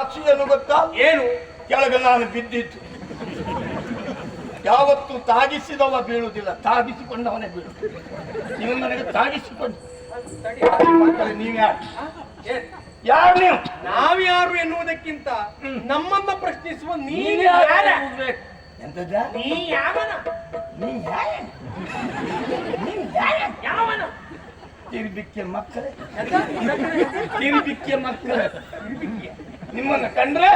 ಸಾಕ್ಷಿಯನ್ನು ಗೊತ್ತಾ? ಏನು? ಕೆಳಗೆ ನಾನು ಬಿದ್ದಿತ್ತು. ಯಾವತ್ತು ತಾಗಿಸಿದವ ಬೀಳುವುದಿಲ್ಲ. ತಾಗಿಸಿಕೊಂಡವನೇ ಬೀಳು ನೀವು ನನಗೆ ತಾಗಿಸಿಕೊಂಡು. ಮಕ್ಕಳೇ ನೀವು ಯಾರು? ಏನ್? ಯಾರು ನೀವು? ನಾವ್ಯಾರು ಎನ್ನುವುದಕ್ಕಿಂತ ನಮ್ಮನ್ನ ಪ್ರಶ್ನಿಸುವ ನೀನು ಯಾರು? ಎಂತದ? ನೀ ಯಾವನ? ನೀ ಯಾರ? ನೀ ಯಾರ? ಯಾವನ? ತಿರುಬಿಕ್ಕೆ ಮಕ್ಕಳೇ? ತಿರುಬಿಕ್ಕೆ ಮಕ್ಕಳೇ. ನಿಮ್ಮನ್ನ ಕಂಡ್ರೆ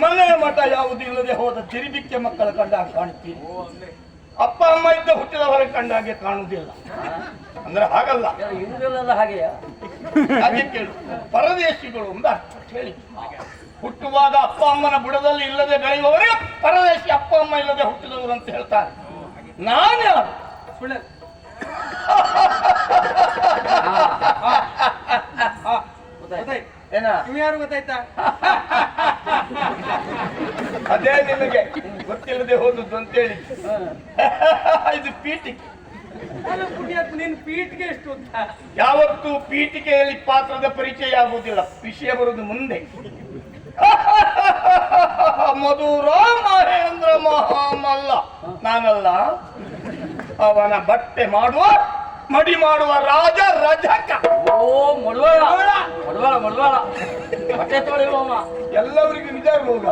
ಮನೆ ಮಠ ಯಾವುದು ಇಲ್ಲದೆ ಹೋದ ತಿರುಬಿಕ್ಕೆ ಮಕ್ಕಳ ಕಂಡಾಗ ಕಾಣುತ್ತೀರಿ. ಅಪ್ಪ ಅಮ್ಮ ಇದ್ದ ಹುಟ್ಟಿದವರ ಕಂಡಾಗೆ ಕಾಣುವುದಿಲ್ಲ. ಅಂದ್ರೆ ಹಾಗಲ್ಲ. ಹಾಗೆಯ? ಹಾಗೆ ಕೇಳು. ಪರದೇಶಿಗಳು ಅಂತ ಹೇಳಿ. ಹುಟ್ಟುವಾಗ ಅಪ್ಪ ಅಮ್ಮನ ಬುಡದಲ್ಲಿ ಇಲ್ಲದೆ ಬೆಳೆಯುವವರೇ ಪರದೇಶಿ ಅಪ್ಪ ಅಮ್ಮ ಇಲ್ಲದೆ ಹುಟ್ಟಿದವರು ಅಂತ ಹೇಳ್ತಾರೆ. ನಾನು ಹಾ ಸುಳ್ಳು. ಏನ? ಯಾರು ಗೊತ್ತಾಯ್ತಾ? ಅದೇ ನಿಮಗೆ ಗೊತ್ತಿಲ್ಲದೆ ಹೋದದ್ದು ಅಂತೇಳಿ. ಇದು ಪೀಠಿಕೆ. ನೀನ್ ಪೀಠ್ಗೆ ಎಷ್ಟು ಅಂತ. ಯಾವತ್ತೂ ಪೀಠಿಕೆಯಲ್ಲಿ ಪಾತ್ರದ ಪರಿಚಯ ಆಗುವುದಿಲ್ಲ. ವಿಷಯ ಬರುವುದು ಮುಂದೆ. ಮಧುರ ಮಹೇಂದ್ರ ಮಹಾಮಲ್ಲ. ನಾನಲ್ಲ. ಅವನ ಬಟ್ಟೆ ಮಾಡುವ ಮಡಿ ಮಾಡುವ ರಾಜ ರಜಕ. ಓ ಮಡವಾಳ. ಮಡವಾಳ. ಮಡವಾಳ ಬಟ್ಟೆ ತೊಳೆಯುವವ ಎಲ್ಲರಿಗೂ ನಿಜ ರೋಗ.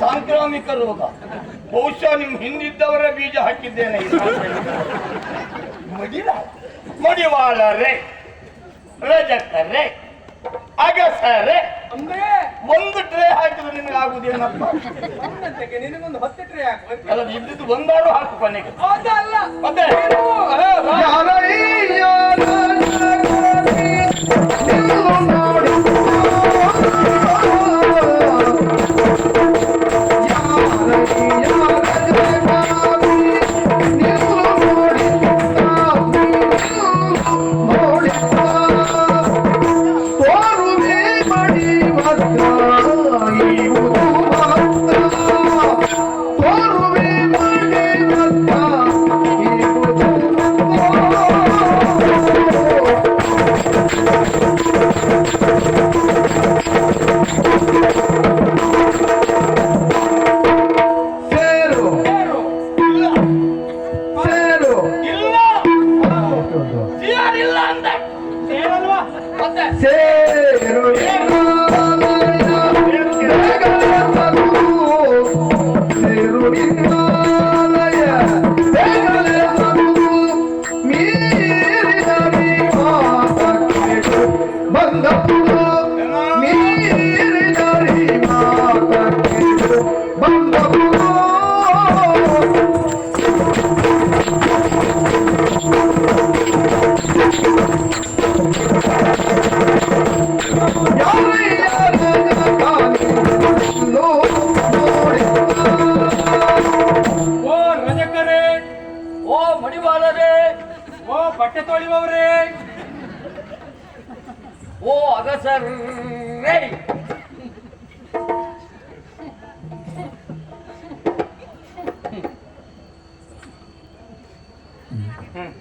ಸಾಂಕ್ರಾಮಿಕ ರೋಗ. ಬಹುಶಃ ನಿಮ್ ಹಿಂದಿದ್ದವರೇ ಬೀಜ ಹಾಕಿದ್ದೇನೆ ಮಡಿಲ ಮಡಿವಾಳ. ರೇ ರಜಕ ರೇ ಅಗಸರೇ. ಅಂದ್ರೆ ಒಂದು ಟ್ರೇ ಹಾಕಿದ್ರೆ ನಿನಗೆ ಆಗುದೇನಪ್ಪ ಅವನಂತೆಗೆ ನಿನಗೊಂದು ಹತ್ತು ಟ್ರೇ ಹಾಕುವ ಅಲ್ಲ ಇದ್ದಿದ್ದು ಒಂದಾರು ಹಾಕು ಕೊನೆಗೆ ಅದಲ್ಲ ಮತ್ತೆ?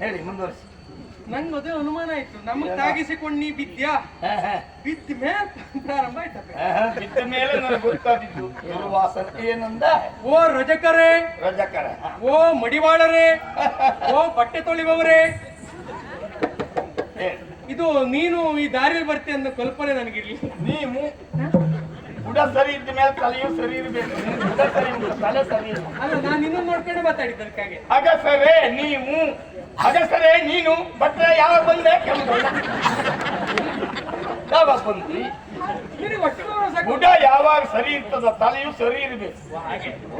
ಹೇಳಿ ಮುಂದುವರಿಸಿ. ನಂಗೆ ಮದುವೆ ಅನುಮಾನ ಆಯ್ತು. ನಮಗ್ ತಾಗಿಸಿಕೊಂಡು ನೀ ಬಿದ್ಯಾ. ಬಿದ್ದ ಮೇಲೆ ಪ್ರಾರಂಭ ಆಯ್ತಪ್ಪ. ಬಿದ್ದ ಮೇಲೆ ನನಗೆ ಗೊತ್ತಾದಿದ್ದು ದುರ್ವಾಸನ. ಏನಂದ? ಓ ರಜಕರೇ. ರಜಕರ. ಓ ಮಡಿವಾಳರೇ. ಓ ಬಟ್ಟೆ ತೊಳಿಬವರೇ. ಇದು ನೀನು ಈ ದಾರಿಯಲ್ಲಿ ಬರ್ತೀಯ ಅನ್ನೋ ಕಲ್ಪನೆ ನನಗಿರ್ಲಿ. ನೀವು ಬುಡ ಸರಿ ಇದ್ದ ಮೇಲೆ ತಲೆಯು ಸರಿ ಇರಬೇಕು. ಬುಡ ಸರಿ ತಲೆ ಸರಿ ಅಲ್ಲ ನಾನು ಇನ್ನೊಂದು ನೋಡ್ಕೊಂಡು ಮಾತಾಡಿದ್ದೆ ಅದಕ್ಕಾಗೆ. ಅಗಸರೇ ನೀವು ಅಗಸರೇ ನೀನು ಬಟ್ರೆ ಯಾವಾಗ ಬಂದೆ. ಯಾವಾಗ ಬಂದ್ವಿ ಗುಡ ಯಾವಾಗ ಸರಿ ಇರ್ತದ? ತಲೆಯು ಸರಿ ಇರಬೇಕು.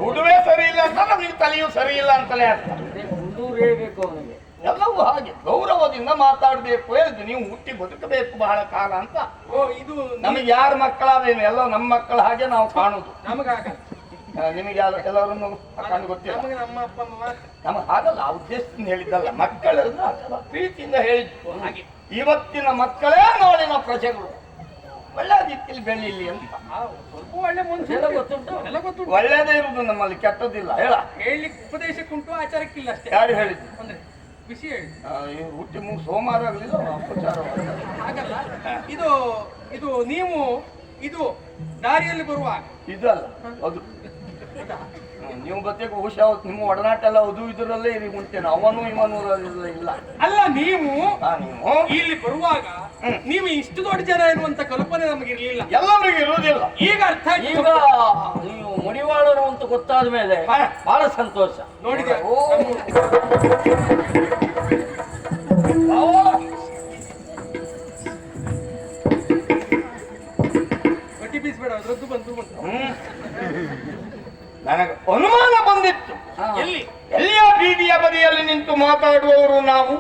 ಹುಡುವೆ ಸರಿ ಇಲ್ಲ ಅಂತ ನಮಗೆ ತಲೆಯೂ ಸರಿ ಇಲ್ಲ ಅಂತಲೇ ಅರ್ಥ. ಎಲ್ಲವೂ ಹಾಗೆ. ಗೌರವದಿಂದ ಮಾತಾಡಬೇಕು ಹೇಳಿದ್ರು ನೀವು ಹುಟ್ಟಿ ಬದುಕಬೇಕು ಬಹಳ ಕಾಲ ಅಂತ. ಓ ಇದು ನಮಗೆ ಯಾರ ಮಕ್ಕಳಾದೇನು ಎಲ್ಲ ನಮ್ಮ ಮಕ್ಕಳ ಹಾಗೆ ನಾವು ಕಾಣುದು. ನಮಗಾಗಲ್ಲ. ಆ, ನಿಮಗೆ ಯಾವ ಕೆಲವರನ್ನು ಕಂಡು ಗೊತ್ತಿಲ್ಲ. ನಮಗೆ ನಮ್ಮ ಅಪ್ಪ ಅಮ್ಮ ನಮಗೆ ಹಾಗಲ್ಲ ಆ ಉದ್ದೇಶದಿಂದ ಹೇಳಿದ್ದಲ್ಲ ಮಕ್ಕಳನ್ನು ಅಥವಾ ಪ್ರೀತಿಯಿಂದ ಹೇಳಿದ್ದು ಹಾಗೆ. ಇವತ್ತಿನ ಮಕ್ಕಳೇ ನಾಳಿನ ಪ್ರಜೆಗಳು. ಒಳ್ಳೆ ರೀತಿಯಲ್ಲಿ ಬೆಳೀಲಿ ಅಂತ. ಸ್ವಲ್ಪ ಒಳ್ಳೆ ಮನುಷ್ಯ ಎಲ್ಲ ಗೊತ್ತುಂಟು? ಎಲ್ಲ ಗೊತ್ತುಂಟು. ಒಳ್ಳೇದೇ ಇರುವುದು ನಮ್ಮಲ್ಲಿ ಕೆಟ್ಟದಿಲ್ಲ ಹೇಳ. ಹೇಳಲಿಕ್ಕೆ ಉಪದೇಶಕ್ಕುಂಟು ಆಚಾರಕ್ಕಿಲ್ಲ ಅಷ್ಟೇ. ಯಾರು ಹೇಳಿದ್ದು? ಅಂದ್ರೆ ಬಿಸಿ ಹೇಳಿ ಹುಟ್ಟಿ ಮುಗಿ ಸೋಮವಾರ ಆಗಲಿಲ್ಲ ಅಪಚಾರ ಹಾಗಲ್ಲ. ಇದು ಇದು ನೀವು ಇದು ದಾರಿಯಲ್ಲಿ ಬರುವ ಇದಲ್ಲ ಅದು ನೀವು ಗೊತ್ತಿಗೆ ಬಹುಶಃ ಅವತ್ತು ನಿಮ್ಮ ಒಡನಾಟ ಎಲ್ಲ ಅದು ಇದರಲ್ಲೇ ಇರಿ ಮುಂಚೆ. ಅವನು ಇವನು ಇಲ್ಲ. ಅಲ್ಲ ನೀವು ನೀವು? ಇಲ್ಲಿ ಬರುವಾಗ ನೀವು ಇಷ್ಟು ದೊಡ್ಡ ಜನ ಎನ್ನುವಂತ ಕಲ್ಪನೆ ನಮಗೆ ಎಲ್ಲ ಎಲ್ಲರಿಗೂ ಇರುವುದಿಲ್ಲ. ಈಗ ಅರ್ಥ ಆಯ್ತು. ಈಗ ನೀವು ಮುಡಿವಾಳರು ಅಂತ ಗೊತ್ತಾದ ಮೇಲೆ ಬಹಳ ಸಂತೋಷ. ನೋಡಿದೆ. ನನಗೆ ಅನುಮಾನ ಬಂದಿತ್ತು. ಎಲ್ಲಿ? ಎಲ್ಲಿಯ ಬೀದಿಯ ಬದಿಯಲ್ಲಿ ನಿಂತು ಮಾತಾಡುವವರು ನಾವು?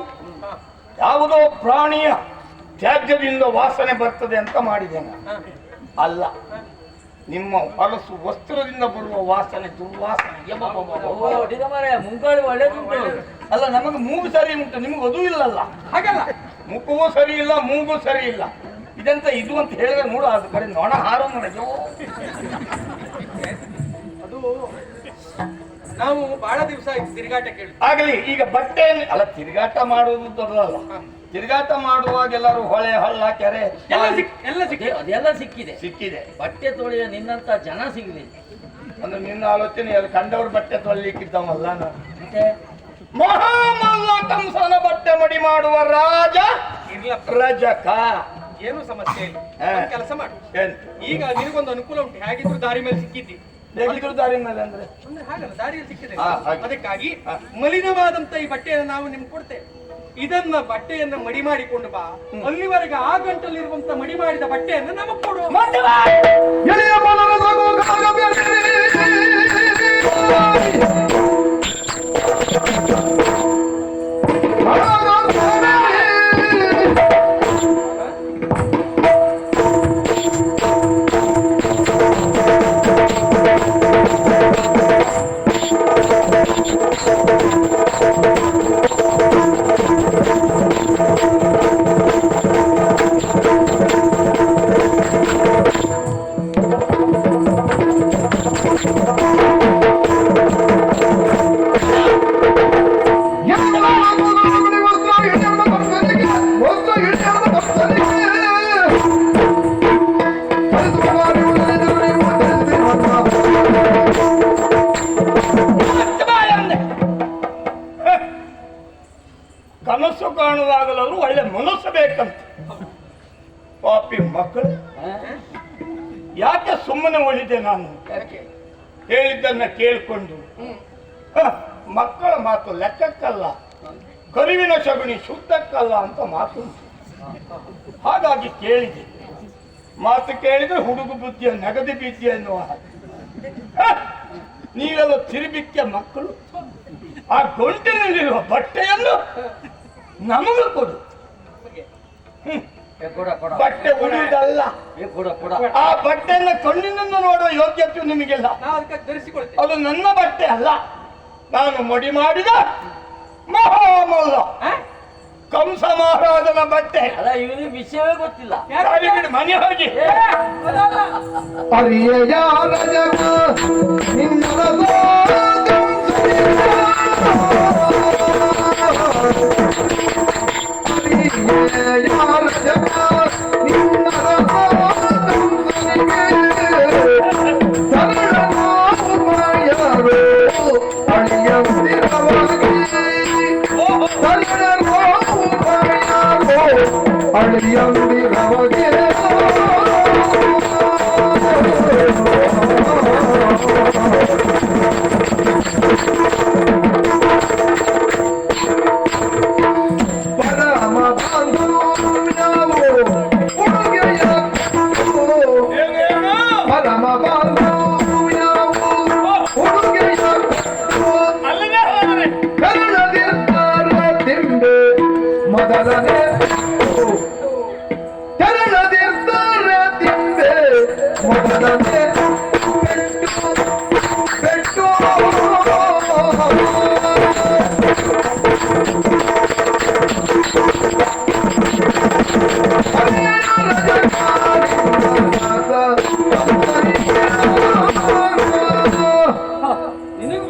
ಯಾವುದೋ ಪ್ರಾಣಿಯ ತ್ಯಾಜ್ಯದಿಂದ ವಾಸನೆ ಬರ್ತದೆ ಅಂತ ಮಾಡಿದ್ದೇನೆ. ಅಲ್ಲ ನಿಮ್ಮ ಹೊಲಸು ವಸ್ತ್ರದಿಂದ ಬರುವ ವಾಸನೆ ದುರ್ವಾಸನೆ ಅಲ್ಲ ನಮಗೆ ಮೂಗು ಸರಿ ಉಂಟು ನಿಮಗೆ ಅದು ಇಲ್ಲಲ್ಲ. ಹಾಗಲ್ಲ. ಮುಖವೂ ಸರಿ ಇಲ್ಲ ಮೂಗು ಸರಿ ಇಲ್ಲ. ಇದೆಂತ ಇದು ಅಂತ ಹೇಳಿದ್ರೆ ನೋಡು ಅದು ಬರೀ ನೊಣ ಹಾರೋ ಅಯ್ಯೋ ನಾವು ಬಹಳ ದಿವಸ ಆಯ್ತು ತಿರುಗಾಟ ಕೇಳಿ ಆಗಲಿ ಈಗ ಬಟ್ಟೆ ಅಲ್ಲ ತಿರುಗಾಟ ಮಾಡುವುದು ದೊಡ್ಡದಲ್ಲ ತಿರುಗಾಟ ಮಾಡುವಾಗ ಎಲ್ಲರೂ ಹೊಳೆ ಹಳ್ಳ ಕೆರೆ ಎಲ್ಲ ಸಿಕ್ ಎಲ್ಲ ಸಿಕ್ ಅದೆಲ್ಲ ಸಿಕ್ಕಿದೆ. ಸಿಕ್ಕಿದೆ. ಬಟ್ಟೆ ತೊಳೆಯ ನಿನ್ನಂತ ಜನ ಸಿಗಲಿಲ್ಲ ಅಂದ್ರೆ ನಿನ್ನ ಆಲೋಚನೆ ಅಲ್ಲಿ ಕಂಡವ್ರ ಬಟ್ಟೆ ತೊಳಿಲಿಕ್ಕಿದ್ದವಲ್ಲ ನಾನು. ಮತ್ತೆ? ಮಹಾಮಲ್ಲ ಕಂಸನ ಬಟ್ಟೆ ಮಡಿ ಮಾಡುವ ರಾಜ ಇರ್ಲ ರಜಕ ಏನು ಸಮಸ್ಯೆ ಇಲ್ಲ. ಒಂದ್ ಕೆಲಸ ಮಾಡು. ಏನ್ ಈಗ ನಿನಗೊಂದು ಅನುಕೂಲ ಉಂಟು. ಹೇಗಿದ್ರು ದಾರಿ ಮೇಲೆ ಸಿಕ್ಕಿದ್ದಿ? ಹೇಗಿದ್ರು ದಾರಿ ಮೇಲೆ ಅಂದ್ರೆ? ಅಂದ್ರೆ ಹಾಗಲ್ಲ ದಾರಿಯಲ್ಲಿ ಸಿಕ್ಕಿದೆ. ಹಾ, ಹಾಗೆ. ಅದಕ್ಕಾಗಿ. ಮಲಿನವಾದಂತ ಈ ಬಟ್ಟೆಯನ್ನು ನಾವು ನಿಮ್ಗೆ ಕೊಡ್ತೇವೆ ಇದನ್ನ ಬಟ್ಟೆಯನ್ನ ಮಡಿ ಮಾಡಿಕೊಂಡು ಬಾ. ಅಲ್ಲಿವರೆಗೆ ಆ ಗಂಟಲ್ಲಿರುವಂತ ಮಡಿ ಮಾಡಿದ ಬಟ್ಟೆಯನ್ನು ನಮಗ್ ಕೊಡು. ಎಳೆಯ ಯಾಕೆ ಸುಮ್ಮನೆ ಉಳಿದೆ ನಾನು? ಹೇಳಿದ್ದನ್ನ ಕೇಳಿಕೊಂಡು. ಮಕ್ಕಳ ಮಾತು ಲೆಕ್ಕಕ್ಕಲ್ಲ. ಕರುವಿನ ಸಗಣಿ ಶುದ್ಧಕ್ಕಲ್ಲ ಅಂತ ಮಾತು ಹಾಗಾಗಿ ಕೇಳಿದೆ. ಮಾತು ಕೇಳಿದ್ರೆ ಹುಡುಗು ಬುದ್ಧಿಯ ನಗದಿ ಬೀದಿ ಎನ್ನುವ ನೀವೆಲ್ಲ ತಿರುಬಿಕ್ಕೆ ಮಕ್ಕಳು. ಆ ಗೊಂಟಿನಲ್ಲಿರುವ ಬಟ್ಟೆಯನ್ನು ನಮಗೂ ಕೊಡು. ಹ್ಮ್. ಬಟ್ಟೆ ಉಳಿದಲ್ಲ. ಆ ಬಟ್ಟೆಯನ್ನು ಕಣ್ಣಿನಿಂದ ನೋಡುವ ಯೋಗ್ಯತೆ ನಿಮಗೆಲ್ಲ. ಅದು ನನ್ನ ಬಟ್ಟೆ ಅಲ್ಲ. ನಾನು ಮಡಿ ಮಾಡಿದ ಮಹಾಮಲ್ಲ. ಕಂಸ ಮಹಾರಾಜನ ಬಟ್ಟೆ. ಅಲ್ಲ ಇವನಿಗೆ ವಿಷಯವೇ ಗೊತ್ತಿಲ್ಲ. ಮನೆ ಹೋಗಿ. ಏ, ಅದಲ್ಲ.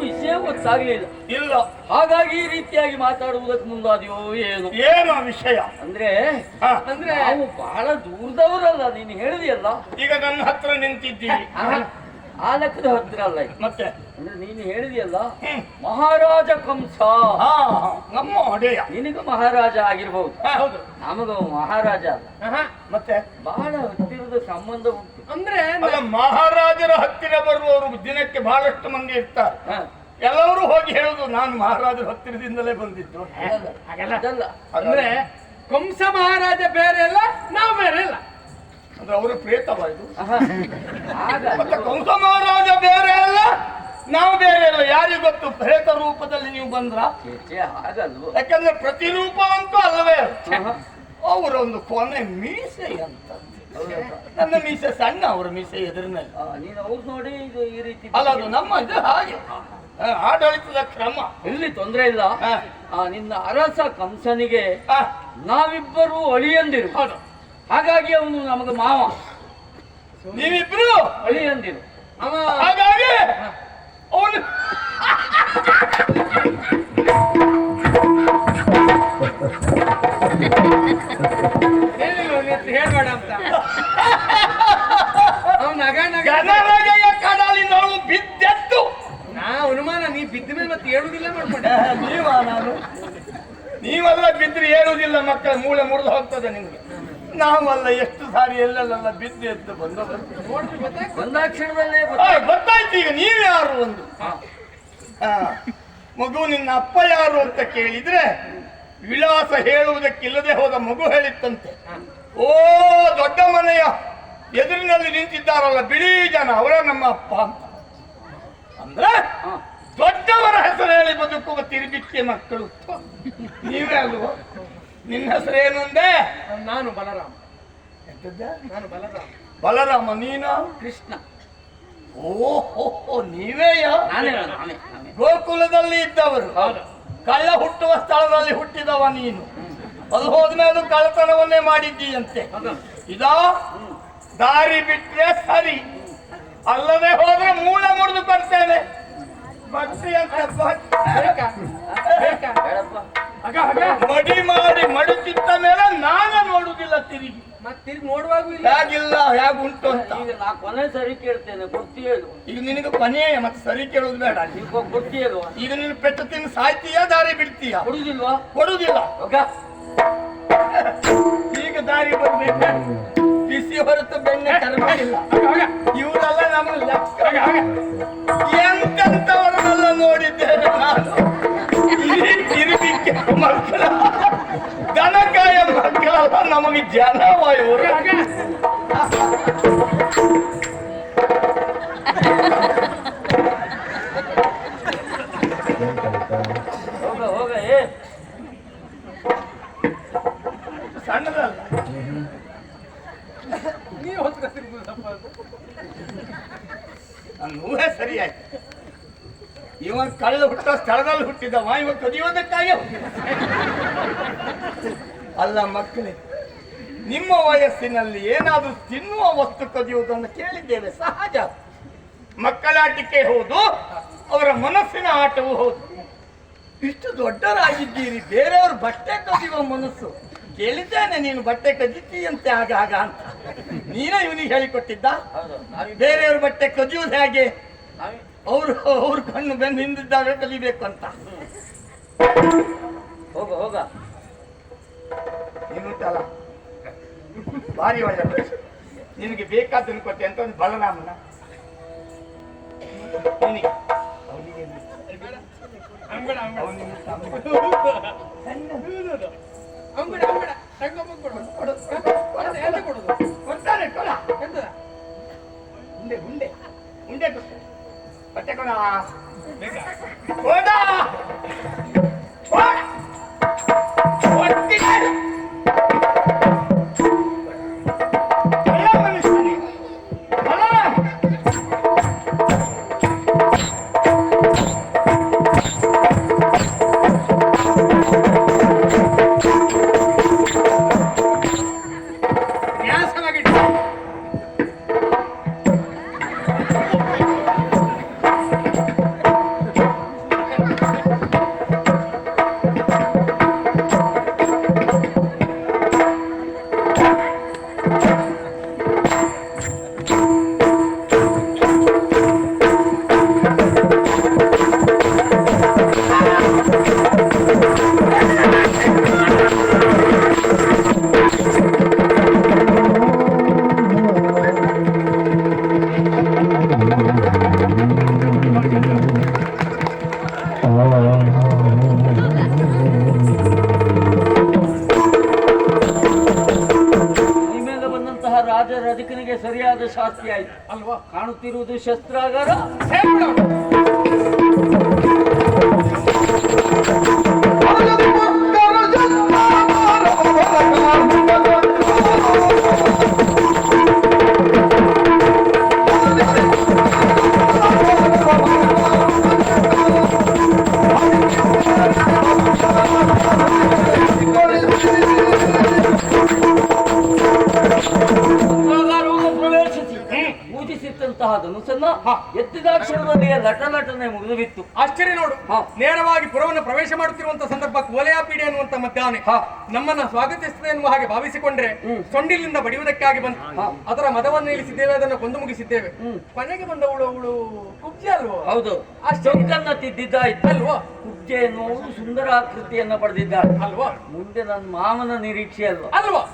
ವಿಷಯ ಗೊತ್ತಾಗ್ಲಿಲ್ಲ ಇಲ್ಲ. ಹಾಗಾಗಿ ಈ ರೀತಿಯಾಗಿ ಮಾತಾಡುವುದಕ್ಕೆ ಮುಂದಾದೆಯೋ ಏನು. ಏನು ಆ ವಿಷಯ. ಅಂದ್ರೆ ಹಾ, ಅಂದ್ರೆ ನಾವು ಬಹಳ ದೂರದವರಲ್ಲ ನೀನು ಹೇಳಿದೆಯಲ್ಲ. ಈಗ ನನ್ನ ಹತ್ರ ನಿಂತಿದ್ದೀವಿ ಆ- ಲೆಕ್ಕದ ಹತ್ರ ಅಲ್ಲ ಇದು. ಮತ್ತೆ? ಅಂದ್ರೆ ನೀನು ಹೇಳಿದೆಯಲ್ಲ ಹ್ಮ್. ಮಹಾರಾಜ ಕಂಸ. ನಮ್ಮ ಒಡೆಯ. ನಿನಗ ಮಹಾರಾಜ ಆಗಿರ್ಬಹುದು ಹೌದು. ನಮಗ ಮಹಾರಾಜ ಅಲ್ಲ. ಆಹಾ. ಮತ್ತೆ? ಬಹಳ ಹತ್ತಿರದ ಸಂಬಂಧ ಉಂಟು. ಅಂದ್ರೆ ಮಹಾರಾಜರ ಹತ್ತಿರ ಬರುವವರು ದಿನಕ್ಕೆ ಬಹಳಷ್ಟು ಮಂದಿ ಇರ್ತಾರೆ. ಎಲ್ಲರೂ ಹೋಗಿ ಹೇಳುದು ನಾನು ಮಹಾರಾಜರ ಹತ್ತಿರದಿಂದಲೇ ಬಂದಿದ್ದು. ಅದಲ್ಲ. ಅದಲ್ಲ. ಅಂದ್ರೆ ಕಂಸ ಮಹಾರಾಜ ಬೇರೆ ಅಲ್ಲ ನಾವು ಬೇರೆ ಅಲ್ಲ. ಅಂದ್ರೆ ಅವರ ಪ್ರೇತವ ಇದು. ಆಹಾ. ಆಗ ಮತ್ತೆ ಕಂಸ ಮಹಾರಾಜ ಬೇರೆ ಅಲ್ಲ? ನಾವು ಬೇರೆ ಅಲ್ಲ ಯಾರಿಗೂ ಗೊತ್ತು? ಪ್ರೇತ ರೂಪದಲ್ಲಿ ನೀವು ಬಂದ್ರ? ಹಾಗಲ್ವೋ? ಯಾಕಂದ್ರೆ ಪ್ರತಿರೂಪ ಅಂತೂ ಅಲ್ಲವೇ? ಅವರೊಂದು ಆಹಾ. ಅವರ ಒಂದು ಕೊನೆ ಮೀಸೆ ಅಂತ? ನನ್ನ ಮೀಸೆ ಸಣ್ಣ ಅವರ ಮೀಸೆ ಎದುರಿನಲ್ಲಿ. ನೀನು ಅವ್ರು ನೋಡಿ ಇದು ಈ ರೀತಿ ಅಲ್ಲ ಅದು ನಮ್ಮ ಇದು ಹಾಗೆ. ಆಡಳಿತದ ಕ್ರಮ. ಇಲ್ಲಿ ತೊಂದರೆ ಇಲ್ಲ? ಆ, ನಿನ್ನ ಅರಸ ಕಂಸನಿಗೆ ನಾವಿಬ್ಬರು ಅಳಿಯಂದಿರು. ಹಾಗಾಗಿ ಅವನು ನಮಗೆ ಮಾವ. ನೀವಿಬ್ರು? ಅಳಿಯಂದಿರು. ಹಾಗಾಗಿ? ಅವನು ಹೇಳ್ಬೇಡ ಅಂತ. ಅವ್ ನಗ ನಗ ಗಣನಗೆಯ ಕಡಲಿನೊಳು ಬಿದ್ದೆದ್ದು ನಾ ಅನುಮಾನ ನೀ ಬಿದ್ದ ಮೇಲೆ ಮತ್ತೆ ಹೇಳುದಿಲ್ಲ ಮಾಡ್ಕೊಂಡೆ. ನೀವ ನಾನು? ನೀವೆಲ್ಲ ಬಿದ್ದರೆ ಹೇಳುವುದಿಲ್ಲ ಮಕ್ಕಳ ಮೂಳೆ ಮುರಿದು ಹೋಗ್ತದೆ ನಿಮ್ಗೆ. ನಾವಲ್ಲ ಎಷ್ಟು ಸಾರಿ ಎಲ್ಲೆಲ್ಲ ಬಿದ್ದು ಎದ್ದು ಬಂದವರು ನೋಡ್ರಿ ಗೊತ್ತಾಯ್ತು. ಈಗ ನೀವು ಯಾರು ಒಂದು? ಮಗು ನಿನ್ನ ಅಪ್ಪ ಯಾರು ಅಂತ ಕೇಳಿದ್ರೆ ವಿಳಾಸ ಹೇಳುವುದಕ್ಕಿಲ್ಲದೆ ಹೋದ ಮಗು ಹೇಳಿತ್ತಂತೆ. ಓ ದೊಡ್ಡ ಮನೆಯ ಎದುರಿನಲ್ಲಿ ನಿಂತಿದ್ದಾರಲ್ಲ ಬಿಳಿ ಜನ ಅವರೇ ನಮ್ಮ ಅಪ್ಪ ಅಂತ. ಅಂದ್ರೆ ದೊಡ್ಡವರ ಹೆಸರು ಹೇಳಿ ಬದುಕುವ ತಿರುಗಿಕ್ಕೆ ಮಕ್ಕಳು. ನೀವೇ ಅಲ್ವೋ? ನಿನ್ನ ಹೆಸರೇನು ಅಂದೆ? ನಾನು ಬಲರಾಮ. ಎಂತದ್ದ? ನಾನು ಬಲರಾಮ. ಬಲರಾಮ ನೀನು? ಕೃಷ್ಣ. ಓಹೋ ನೀವೇ ನಾನೇ ನಾನೇ ನಾನೇ. ಗೋಕುಲದಲ್ಲಿ ಇದ್ದವರು. ಕಳ್ಳ ಹುಟ್ಟುವ ಸ್ಥಳದಲ್ಲಿ ಹುಟ್ಟಿದವ ನೀನು. ಅದು ಹೋದ್ಮೇಲೆ ಕಳ್ಳತನವನ್ನೇ ಮಾಡಿದ್ದೀಯಂತೆ. ಇದ ಇದಾ? ದಾರಿ ಬಿಟ್ಟರೆ ಸರಿ. ಅಲ್ಲದೆ ಹೋದ್ರೆ ಮೂಳೆ ಮುರಿದು ಬರ್ತೇನೆ. ಭಕ್ತಿ ಅಂತ ಮಡಿ ಮಾಡಿ ಮಡುಚಿಟ್ಟ ಮೇಲೆ ನಾನೇ ನೋಡುದಿಲ್ಲ ತಿರುಗಿ. ಮತ್ತೆ ತಿರ್ಗಿ ನೋಡುವಾಗೂ ಇಲ್ಲ. ಹೇಗಿಲ್ಲ ಹೇಗುಂಟು ಅಂತ. ಈಗ ನಾ ಕೊನೆ ಸರಿ ಕೇಳ್ತೇನೆ ಕೊಡ್ತಿ ಹೇಳು. ಈಗ ನಿನಗೆ ಕೊನೆಯ ಮತ್ತೆ ಸರಿ ಕೇಳೋದು ಬೇಡ ಈಗ ಹೇಳುವ ಈಗ ನೀನು ಪೆಟ್ಟು ತಿನ್ನು ಸಾಯ್ತೀಯಾ ದಾರಿ ಬಿಡ್ತೀಯ? ಕೊಡುದಿಲ್ವಾ? ಕೊಡುದಿಲ್ಲ. ಈಗ ದಾರಿ ಬರ್ಬೇಕು. ಬಿಸಿ ಹೊರತು ಬೆಣ್ಣೆ ಕರ್ಮಿಲ್ಲ ಇವರೆಲ್ಲ ನಮ್ಮ ಲೆಕ್ಕ ಎಂತೆಂತವರನ್ನೆಲ್ಲ ನೋಡಿದ್ದೇನೆ ನಾನು. ಈ ತಿರುಗಿಕ್ಕೆ ಮಕ್ಕಳ ದನಕಾಯ ಮಕ್ಕಳಲ್ಲ ನಮಗೆ ಜನವ ಹುಟ್ಟ ಹುಟ್ಟಿದ ಹುಟ್ಟಿದವ ಇವ ಕದಿಯೋದಕ್ಕಾಗಿ ಅಲ್ಲ ಮಕ್ಕಳೇ ನಿಮ್ಮ ವಯಸ್ಸಿನಲ್ಲಿ ಏನಾದರೂ ತಿನ್ನುವ ವಸ್ತು ಕದಿಯುವುದನ್ನು ಕೇಳಿದ್ದೇವೆ ಸಹಜ. ಮಕ್ಕಳಾಟಿಕೆ ಹೌದು ಅವರ ಮನಸ್ಸಿನ ಆಟವೂ ಹೌದು. ಇಷ್ಟು ದೊಡ್ಡರಾಗಿದ್ದೀರಿ ಬೇರೆಯವರು ಬಟ್ಟೆ ಕದಿಯುವ ಮನಸ್ಸು. ಕೇಳಿದ್ದೇನೆ ನೀನು ಬಟ್ಟೆ ಕದಿತೀಯಂತೆ ಆಗ ಆಗ ಅಂತ. ನೀನೇ ಇವನಿಗೆ ಹೇಳಿಕೊಟ್ಟಿದ್ದ? ಬೇರೆಯವ್ರ ಬಟ್ಟೆ ಕದಿಯುವುದು ಹೇಗೆ? ಅವರು ಅವ್ರ ಕಣ್ಣು ಬೆಂದು ಹಿಂದಿದ್ದಾವೆ ಕಲಿಬೇಕು ಅಂತ ಹೋಗ ಹೋಗ ತಲ ಭಾರಿ ಒಳ್ಳೆ. ನಿನಗೆ ಬೇಕಾದ ಕೊಟ್ಟೆ ಅಂತ ಒಂದು ಬಲರಾಮನ ನಿನಗೆ ಅವನಿಗೆ ಅಂಗಡ ಅಂಗಡ ಅವನಿಗೆ ತಮ್ಮ. ಅಂಗಡ ಅಂಗಡ ಸಂಗಮ ಕೊಡು ಕೊಡು. ಎಂತ ಎಂತ ಕೊಡುದು ಕೊಡ್ತಾನೆ ಕೊಡ ಎಂತ ಉಂಡೆ ಉಂಡೆ ಉಂಡೆ ಕೊಡ್ತಾನೆ ಬಟ್ಟೆ ಕೊಡ. ಕೊಡ ಕಾಣುತ್ತಿರುವುದು ಶಸ್ತ್ರಾಗಾರ. ಧನುಸನ್ನ ಎತ್ತಿದಾಕ್ಷಣದಲ್ಲಿಯೇ ಲಟ ಲಟನೆ ಮುಗಿದು ಬಿತ್ತು. ಆಶ್ಚರ್ಯ ನೋಡು. ನೇರವಾಗಿ ಪುರವನ್ನು ಪ್ರವೇಶ ಮಾಡುತ್ತಿರುವಂತಹ ಸಂದರ್ಭ ಕೋಲೆಯಾಪೀಡೆ ಅನ್ನುವಂತ ಮಧ್ಯಾಹ್ನ. ಹಾ. ನಮ್ಮನ್ನ ಸ್ವಾಗತಿಸುತ್ತದೆ ಎನ್ನುವ ಹಾಗೆ ಭಾವಿಸಿಕೊಂಡ್ರೆ. ಸೊಂಡಿಲಿಂದ ಬಡಿಯುವುದಕ್ಕಾಗಿ ಬಂತು. ಹಾ. ಅದರ ಮದವನ್ನು ಇಳಿಸಿದ್ದೇವೆ ಅದನ್ನು ಕೊಂದು ಮುಗಿಸಿದ್ದೇವೆ. ಹ್ಮ್. ಕೊನೆಗೆ ಬಂದವಳು ಅವಳು ಕುಬ್ಜೆ ಅಲ್ವೋ? ಹೌದು. ಆ ಸೊಂಕನ್ನ ತಿದ್ದಿದ್ದಾಯ್ತು ಅಲ್ವಾ ಕುಬ್ಜೆ ಎನ್ನುವಳು ಸುಂದರ ಆಕೃತಿಯನ್ನ ಪಡೆದಿದ್ದ? ಅಲ್ವಾ? ಮುಂದೆ ನನ್ನ ಮಾಮನ ನಿರೀಕ್ಷೆ ಅಲ್ವಾ? ಅಲ್ವಾ?